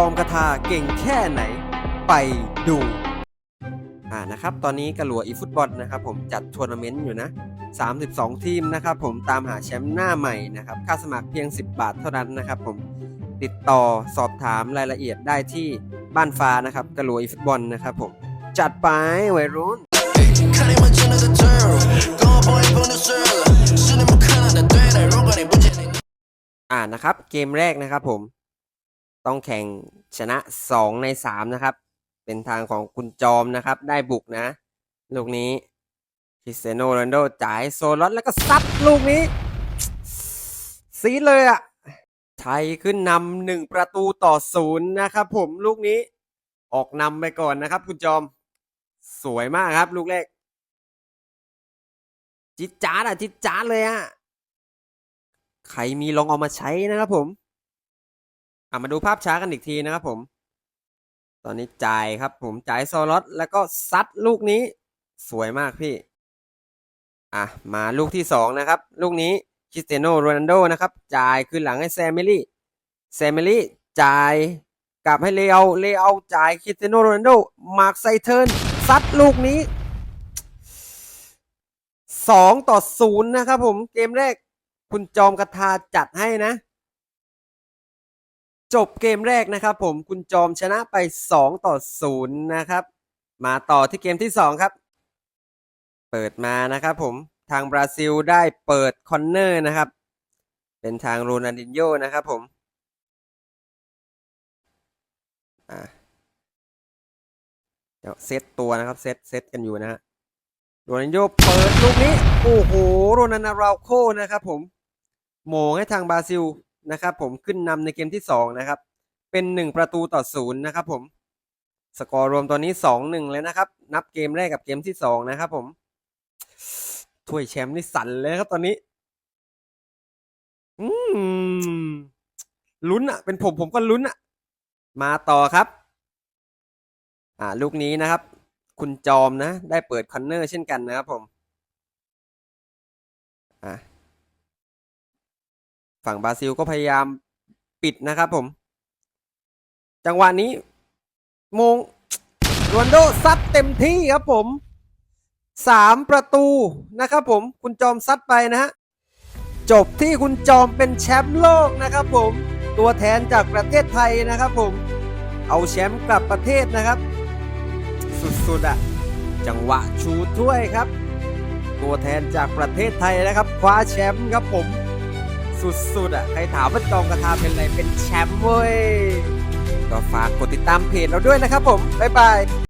จอมกระทาเก่งแค่ไหน ไปดูอ่านะครับตอนนี้กระหลัวอีฟุตบอลนะครับผมจัดทัวร์นาเมนต์อยู่นะ 32 ทีมนะครับผมตามหาแชมป์หน้าใหม่นะครับค่าสมัครเพียง 10 บาทเท่านั้นนะครับผมติดต่อสอบถามรายละเอียดได้ที่บ้านฟ้านะครับกระหลัวอีฟุตบอลนะครับผมจัดไปไวรุ่นอ่านะครับเกมแรกนะครับผม ต้องแข่งชนะ 2 ใน 3 นะครับ เป็นทางของคุณจอมนะครับ ได้บุกนะ ลูกนี้คริสเตียโนโรนโดจ่ายโซลอตแล้วก็ซัดลูกนี้ซีดเลยอะ่ะไทยขึ้นนำหนึ่งประตูต่อศูนย์นะครับผมลูกนี้ออกนำไปก่อนนะครับ คุณจอม สวยมากครับ ลูกแรกจิดจ้าดอะจิจ้าเลยอะ ใครมีลองเอามาใช้นะครับผม มาดูภาพช้ากันอีกทีนะครับผม ตอนนี้จ่ายครับ ผมจ่ายโซลอตแล้วก็ซัดลูกนี้ สวยมากพี่ อะ มาลูกที่สองนะครับ ลูกนี้คริสเตียโนโรนัลโดนะครับ จ่ายคืนหลังให้แซมเมลี่แซมเมลี่จ่ายกลับให้เลเอาเลเอาจ่ายคริสเตียโนโรนัลโดมาร์กไซเทิร์นซัดลูกนี้สองต่อศูนย์นะครับผมเกมแรกคุณจอมกระทาจัดให้นะ จบเกมแรกนะครับผมคุณจอมชนะไป 2 ต่อ 0 นะครับ มาต่อที่เกมที่ 2 ครับ เปิดมานะครับผมทางบราซิลได้เปิดคอนเนอร์นะครับ เป็นทางโรนัลดินโญ่นะครับผมเดี๋ยวเซตตัวนะครับเซตเซตกันอยู่นะฮะโรนัลดินโญ่เปิดลูกนี้ โอ้โห โรนัลนาราโคนะครับผมโมงให้ทางบราซิล นะครับผมขึ้นนำในเกมที่ 2 นะครับ เป็น 1 ประตูต่อศูนย์นะครับผมสกอร์รวมตอนนี้ 2-1 เลยนะครับ นับเกมแรกกับเกมที่ 2 นะครับผมถ้วยแชมป์นี่สั่นเลยครับตอนนี้ อืมลุ้นอะเป็นผมผมก็ลุ้นอะมาต่อครับ อ่า ลูกนี้นะครับ คุณจอมนะ ได้เปิดคอนเนอร์เช่นกันนะครับผม อะ ฝั่งบราซิลก็พยายามปิดนะครับผม จังหวะนี้โมงโรนโดซัดเต็มที่ครับผมสามประตูนะครับผมคุณจอมซัดไปนะฮะจบที่คุณจอมเป็นแชมป์โลกนะครับผมตัวแทนจากประเทศไทยนะครับผม เอาแชมป์กลับประเทศนะครับ สุดๆอะ่ะ จังหวะชูถ้วยครับ ตัวแทนจากประเทศไทยนะครับ คว้าแชมป์ครับผม สุดๆอะ ใครถามว่าตองกระทาเป็นอะไรเป็นแชมป์เว้ย ก็ฝากกดติดตามเพจเราด้วยนะครับผม บ๊ายบาย